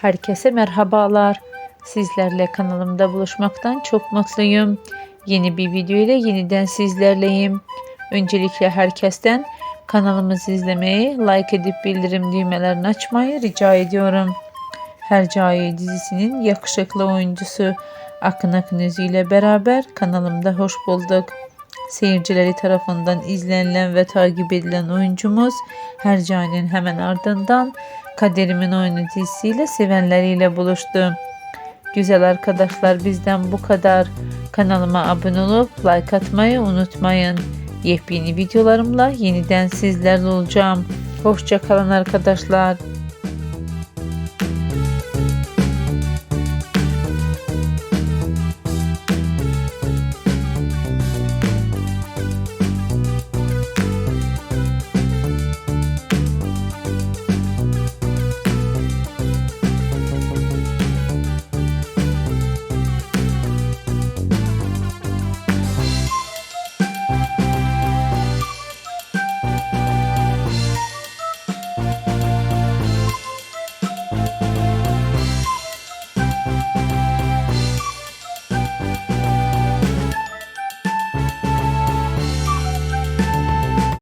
Herkese merhabalar. Sizlerle kanalımda buluşmaktan çok mutluyum. Yeni bir video ile yeniden sizlerleyim. Öncelikle herkesten kanalımızı izlemeyi, like edip bildirim düğmelerini açmayı rica ediyorum. Hercai dizisinin yakışıklı oyuncusu Akın Akınözü ile beraber kanalımda hoş bulduk. Seyircileri tarafından izlenilen ve takip edilen oyuncumuz Hercai'nin hemen ardından Kaderimin Oyunu dizisiyle sevenleriyle buluştu. Güzel arkadaşlar bizden bu kadar. Kanalıma abone olup like atmayı unutmayın. Yepyeni videolarımla yeniden sizlerle olacağım. Hoşça kalın arkadaşlar.